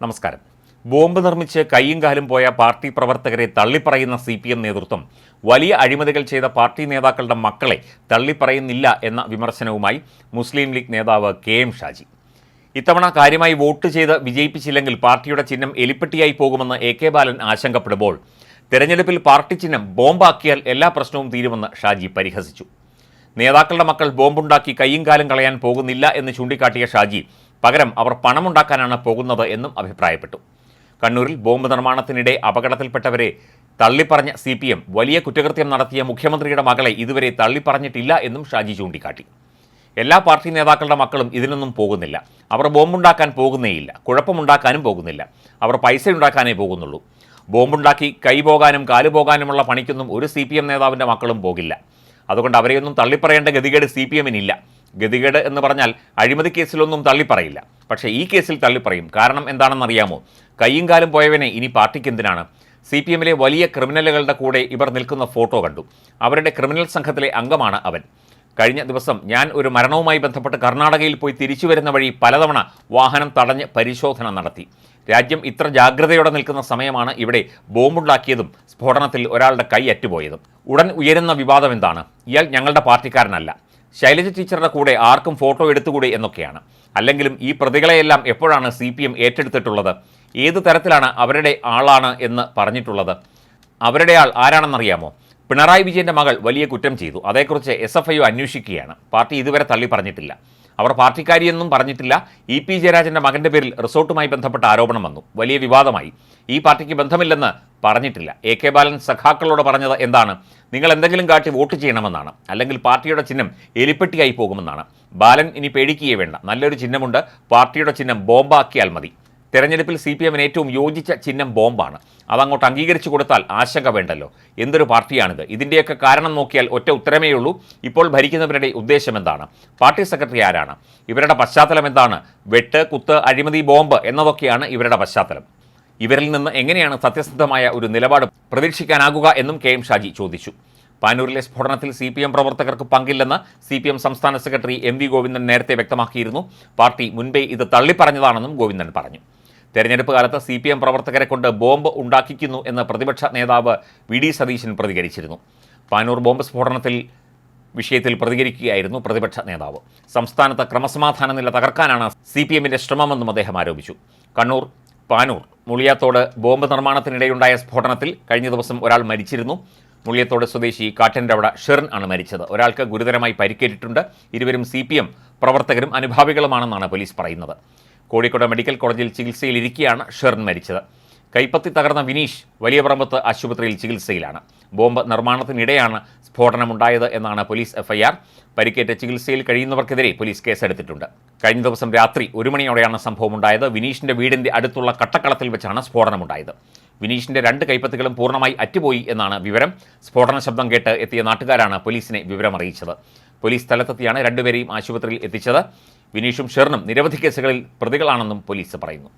നമസ്കാരം. ബോംബ് നിർമ്മിച്ച് കൈയും കാലും പോയ പാർട്ടി പ്രവർത്തകരെ തള്ളിപ്പറയുന്ന സി പി എം നേതൃത്വം വലിയ അഴിമതികൾ ചെയ്ത പാർട്ടി നേതാക്കളുടെ മക്കളെ തള്ളിപ്പറയുന്നില്ല എന്ന വിമർശനവുമായി മുസ്ലിം ലീഗ് നേതാവ് കെ എം ഷാജി. ഇത്തവണ കാര്യമായി വോട്ട് ചെയ്ത് വിജയിപ്പിച്ചില്ലെങ്കിൽ പാർട്ടിയുടെ ചിഹ്നം എലിപ്പെട്ടിയായി പോകുമെന്ന് എ കെ ബാലൻ ആശങ്കപ്പെടുമ്പോൾ തെരഞ്ഞെടുപ്പിൽ പാർട്ടി ചിഹ്നം ബോംബാക്കിയാൽ എല്ലാ പ്രശ്നവും തീരുമെന്ന് ഷാജി പരിഹസിച്ചു. നേതാക്കളുടെ മക്കൾ ബോംബുണ്ടാക്കി കൈയും കാലും കളയാൻ പോകുന്നില്ല എന്ന് ചൂണ്ടിക്കാട്ടിയ ഷാജി പകരം അവർ പണമുണ്ടാക്കാനാണ് പോകുന്നത് എന്നും അഭിപ്രായപ്പെട്ടു. കണ്ണൂരിൽ ബോംബ് നിർമ്മാണത്തിനിടെ അപകടത്തിൽപ്പെട്ടവരെ തള്ളിപ്പറഞ്ഞ സി പി എം വലിയ കുറ്റകൃത്യം നടത്തിയ മുഖ്യമന്ത്രിയുടെ മകളെ ഇതുവരെ തള്ളിപ്പറഞ്ഞിട്ടില്ല എന്നും ഷാജി ചൂണ്ടിക്കാട്ടി. എല്ലാ പാർട്ടി നേതാക്കളുടെ മക്കളും ഇതിനൊന്നും പോകുന്നില്ല. അവർ ബോംബുണ്ടാക്കാൻ പോകുന്നേയില്ല. കുഴപ്പമുണ്ടാക്കാനും പോകുന്നില്ല. അവർ പൈസ ഉണ്ടാക്കാനേ പോകുന്നുള്ളൂ. ബോംബുണ്ടാക്കി കൈ പോകാനും കാലു പോകാനുമുള്ള പണിക്കൊന്നും ഒരു സി പി എം നേതാവിന്റെ മക്കളും പോകില്ല. അതുകൊണ്ട് അവരെയൊന്നും തള്ളിപ്പറയേണ്ട ഗതികേട് സി പി എമ്മിനില്ല ഗതികേട് എന്ന് പറഞ്ഞാൽ അഴിമതി കേസിലൊന്നും തള്ളിപ്പറയില്ല. പക്ഷേ ഈ കേസിൽ തള്ളിപ്പറയും. കാരണം എന്താണെന്നറിയാമോ? കയ്യും കാലും പോയവനെ ഇനി പാർട്ടിക്ക് എന്തിനാണ് സി പി എമ്മിലെ വലിയ ക്രിമിനലുകളുടെ കൂടെ ഇവർ നിൽക്കുന്ന ഫോട്ടോ കണ്ടു. അവരുടെ ക്രിമിനൽ സംഘത്തിലെ അംഗമാണ് അവൻ. കഴിഞ്ഞ ദിവസം ഞാൻ ഒരു മരണവുമായി ബന്ധപ്പെട്ട് കർണാടകയിൽ പോയി തിരിച്ചു വരുന്ന വഴി പലതവണ വാഹനം തടഞ്ഞ് പരിശോധന നടത്തി. രാജ്യം ഇത്ര ജാഗ്രതയോടെ നിൽക്കുന്ന സമയമാണ് ഇവിടെ ബോംബുണ്ടാക്കിയതും സ്ഫോടനത്തിൽ ഒരാളുടെ കൈ അറ്റുപോയതും. ഉടൻ ഉയരുന്ന വിവാദം എന്താണ്? ഇയാൾ ഞങ്ങളുടെ പാർട്ടിക്കാരനല്ല. ശൈലജ ടീച്ചറുടെ കൂടെ ആർക്കും ഫോട്ടോ എടുത്തുകൂടെ എന്നൊക്കെയാണ്. അല്ലെങ്കിലും ഈ പ്രതികളെയെല്ലാം എപ്പോഴാണ് സി പി എം ഏറ്റെടുത്തിട്ടുള്ളത്? ഏത് തരത്തിലാണ് അവരുടെ ആളാണ് എന്ന് പറഞ്ഞിട്ടുള്ളത്? അവരുടെ ആൾ ആരാണെന്നറിയാമോ? പിണറായി വിജയന്റെ മകൾ വലിയ കുറ്റം ചെയ്തു. അതേക്കുറിച്ച് എസ് എഫ് ഐ അന്വേഷിക്കുകയാണ്. പാർട്ടി ഇതുവരെ തള്ളി പറഞ്ഞിട്ടില്ല. അവർ പാർട്ടിക്കാരിയെന്നും പറഞ്ഞിട്ടില്ല. ഇ പി ജയരാജന്റെ മകന്റെ പേരിൽ റിസോർട്ടുമായി ബന്ധപ്പെട്ട ആരോപണം വന്നു. വലിയ വിവാദമായി. ഈ പാർട്ടിക്ക് ബന്ധമില്ലെന്ന് പറഞ്ഞിട്ടില്ല. എ കെ ബാലൻ സഖാക്കളോട് പറഞ്ഞത് എന്താണ്? നിങ്ങൾ എന്തെങ്കിലും കാട്ടി വോട്ട് ചെയ്യണമെന്നാണ്. അല്ലെങ്കിൽ പാർട്ടിയുടെ ചിഹ്നം എലിപ്പെട്ടിയായി പോകുമെന്നാണ്. ബാലൻ ഇനി പേടിക്കുകയേ വേണ്ട. നല്ലൊരു ചിഹ്നമുണ്ട്. പാർട്ടിയുടെ ചിഹ്നം ബോംബാക്കിയാൽ മതി. തെരഞ്ഞെടുപ്പിൽ സി പി എമ്മിന് ഏറ്റവും യോജിച്ച ചിഹ്നം ബോംബാണ്. അതങ്ങോട്ട് അംഗീകരിച്ചു കൊടുത്താൽ ആശങ്ക വേണ്ടല്ലോ. എന്തൊരു പാർട്ടിയാണിത്? ഇതിന്റെയൊക്കെ കാരണം നോക്കിയാൽ ഒറ്റ ഉത്തരമേ ഉള്ളൂ. ഇപ്പോൾ ഭരിക്കുന്നവരുടെ ഉദ്ദേശം എന്താണ്? പാർട്ടി സെക്രട്ടറി ആരാണ്? ഇവരുടെ പശ്ചാത്തലം എന്താണ്? വെട്ട് കുത്ത് അഴിമതി ബോംബ് എന്നതൊക്കെയാണ് ഇവരുടെ പശ്ചാത്തലം. ഇവരിൽ നിന്ന് എങ്ങനെയാണ് സത്യസന്ധമായ ഒരു നിലപാട് പ്രതീക്ഷിക്കാനാകുക എന്നും കെ എം ഷാജി ചോദിച്ചു. പാനൂരിലെ സ്ഫോടനത്തിൽ സി പി എം പ്രവർത്തകർക്ക് പങ്കില്ലെന്ന് സി പി എം സംസ്ഥാന സെക്രട്ടറി എം വി ഗോവിന്ദൻ നേരത്തെ വ്യക്തമാക്കിയിരുന്നു. പാർട്ടി മുൻപേ ഇത് തള്ളിപ്പറഞ്ഞതാണെന്നും ഗോവിന്ദൻ പറഞ്ഞു. തെരഞ്ഞെടുപ്പ് കാലത്ത് സി പി എം പ്രവർത്തകരെ കൊണ്ട് ബോംബ് ഉണ്ടാക്കിക്കുന്നു എന്ന് പ്രതിപക്ഷ നേതാവ് വി ഡി സതീശൻ പ്രതികരിച്ചിരുന്നു. പാനൂർ ബോംബ് സ്ഫോടനത്തിൽ വിഷയത്തിൽ പ്രതികരിക്കുകയായിരുന്നു പ്രതിപക്ഷ നേതാവ്. സംസ്ഥാനത്ത് ക്രമസമാധാന നില തകർക്കാനാണ് സി പി എമ്മിന്റെ ശ്രമമെന്നും അദ്ദേഹം ആരോപിച്ചു. കണ്ണൂർ പാനൂർ മുളിയാത്തോട് ബോംബ് നിർമ്മാണത്തിനിടെയുണ്ടായ സ്ഫോടനത്തിൽ കഴിഞ്ഞ ദിവസം ഒരാൾ മരിച്ചിരുന്നു. മുളിയത്തോട് സ്വദേശി കാട്ടൻരവട ഷെറിൻ ആണ് മരിച്ചത്. ഒരാൾക്ക് ഗുരുതരമായി പരിക്കേറ്റിട്ടുണ്ട്. ഇരുവരും സി പി എം പ്രവർത്തകരും അനുഭാവികളുമാണെന്നാണ് പോലീസ് പറയുന്നത്. കോഴിക്കോട് മെഡിക്കൽ കോളേജിൽ ചികിത്സയിലിരിക്കെയാണ് ഷെറിൻ മരിച്ചത്. കൈപ്പത്തി തകർന്ന വിനീഷ് വലിയ പറമ്പത്ത് ആശുപത്രിയിൽ ചികിത്സയിലാണ്. ബോംബ് നിർമ്മാണത്തിനിടെയാണ് സ്ഫോടനമുണ്ടായത് എന്നാണ് പോലീസ് എഫ്ഐആർ. പരിക്കേറ്റ് ചികിത്സയിൽ കഴിയുന്നവർക്കെതിരെ പോലീസ് കേസെടുത്തിട്ടുണ്ട്. കഴിഞ്ഞ ദിവസം രാത്രി ഒരു മണിയോടെയാണ് സംഭവമുണ്ടായത്. വിനീഷിന്റെ വീടിന്റെ അടുത്തുള്ള കട്ടക്കളത്തിൽ വെച്ചാണ് സ്ഫോടനമുണ്ടായത്. വിനീഷിന്റെ രണ്ട് കൈപ്പത്തികളും പൂർണമായി അറ്റുപോയി എന്നാണ് വിവരം. സ്ഫോടന ശബ്ദം കേട്ട് എത്തിയ നാട്ടുകാരാണ് പോലീസിനെ വിവരമറിയിച്ചത്. പോലീസ് സ്ഥലത്തെത്തിയാണ് രണ്ടുപേരെയും ആശുപത്രിയിൽ എത്തിച്ചത്. വിനീഷും ഷെറിനും നിരവധി കേസുകളിൽ പ്രതികളാണെന്നും പോലീസ് പറയുന്നു.